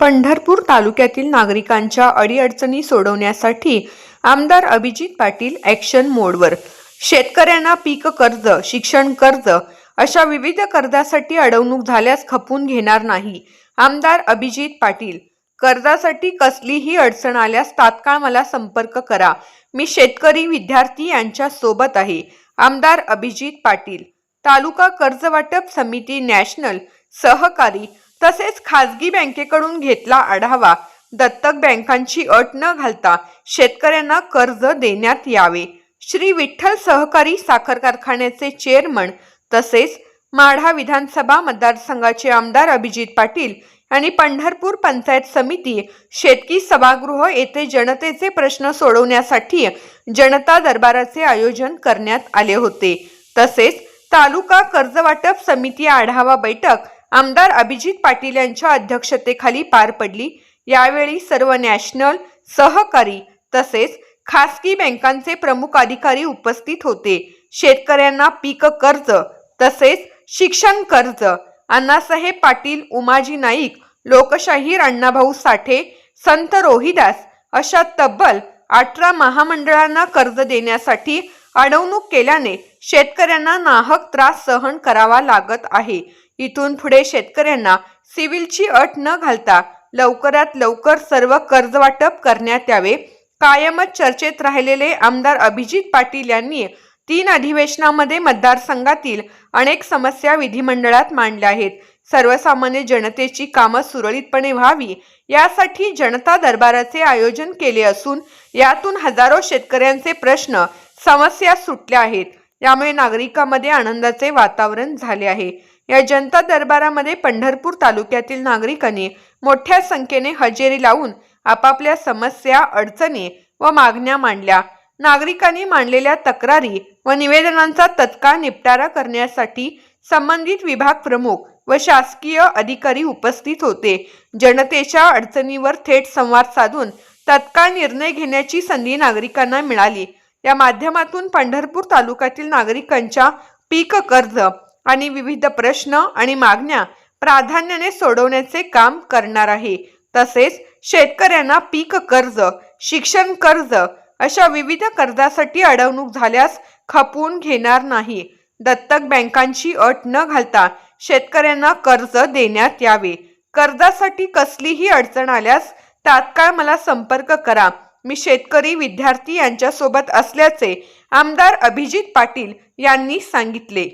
पंढरपूर तालुक्यातील नागरिकांच्या अडीअडचणी सोडवण्यासाठी आमदार अभिजित पाटील ॲक्शन मोडवर शेतकऱ्यांना पीक कर्ज शिक्षण कर्ज अशा विविध कर्जासाठी अडवणूक झाल्यास खपून घेणार नाही आमदार अभिजित पाटील. कर्जासाठी कसलीही अडचण आल्यास तात्काळ मला संपर्क करा. मी शेतकरी विद्यार्थी यांच्या सोबत आहे आमदार अभिजित पाटील. तालुका कर्ज वाटप समिती नॅशनल सहकारी तसेच खाजगी बँकेकडून घेतला आढावा. दत्तक बँकांची अट न घालता शेतकऱ्यांना कर्ज देण्यात यावे. श्री विठ्ठल सहकारी साखर कारखान्याचे चेअरमन तसेच माढा विधानसभा मतदारसंघाचे आमदार अभिजित पाटील आणि पंढरपूर पंचायत समिती शेतकी सभागृह येथे जनतेचे प्रश्न सोडवण्यासाठी जनता दरबाराचे आयोजन करण्यात आले होते. तसेच तालुका कर्ज वाटप समिती आढावा बैठक आमदार अभिजित पाटील यांच्या अध्यक्षतेखाली पार पडली. यावेळी सर्व नॅशनल सहकारी तसेच खासगी बँकांचे प्रमुख अधिकारी उपस्थित होते. शेतकऱ्यांना पीक कर्ज तसेच शिक्षण कर्ज अण्णासाहेब पाटील उमाजी नाईक लोकशाहीर अण्णाभाऊ साठे संत रोहिदास अशा तब्बल अठरा महामंडळांना कर्ज देण्यासाठी अडवणूक केल्याने शेतकऱ्यांना नाहक त्रास सहन करावा लागत आहे. इथून पुढे शेतकऱ्यांना सिव्हिलची अट न घालता लवकरात लवकर सर्व कर्ज वाटप करण्यात यावे. कायमच चर्चेत राहिलेले आमदार अभिजित पाटील यांनी तीन अधिवेशनामध्ये मतदारसंघातील अनेक समस्या विधिमंडळात मांडल्या आहेत. सर्वसामान्य जनतेची कामं सुरळीतपणे व्हावी यासाठी जनता दरबाराचे आयोजन केले असून यातून हजारो शेतकऱ्यांचे प्रश्न समस्या सुटल्या आहेत. यामुळे नागरिकांमध्ये आनंदाचे वातावरण झाले आहे. या जनता दरबारामध्ये पंढरपूर तालुक्यातील नागरिकांनी मोठ्या संख्येने हजेरी लावून आपापल्या समस्या अडचणी व मागण्या मांडल्या. नागरिकांनी मांडलेल्या तक्रारी व निवेदनांचा तत्काळ निपटारा करण्यासाठी संबंधित विभाग प्रमुख व शासकीय अधिकारी उपस्थित होते. जनतेच्या अडचणीवर थेट संवाद साधून तत्काळ निर्णय घेण्याची संधी नागरिकांना मिळाली. या माध्यमातून पंढरपूर तालुक्यातील नागरिकांच्या पीक कर्ज आणि विविध प्रश्न आणि मागण्या प्राधान्याने सोडवण्याचे काम करणार आहे. तसेच शेतकऱ्यांना पीक कर्ज शिक्षण कर्ज अशा विविध कर्जासाठी अडवणूक झाल्यास खपवून घेणार नाही. दत्तक बँकांची अट न घालता शेतकऱ्यांना कर्ज देण्यात यावे. कर्जासाठी कसलीही अडचण आल्यास तात्काळ मला संपर्क करा. मी शेतकरी विद्यार्थी यांच्यासोबत असल्याचे आमदार अभिजित पाटील यांनी सांगितले.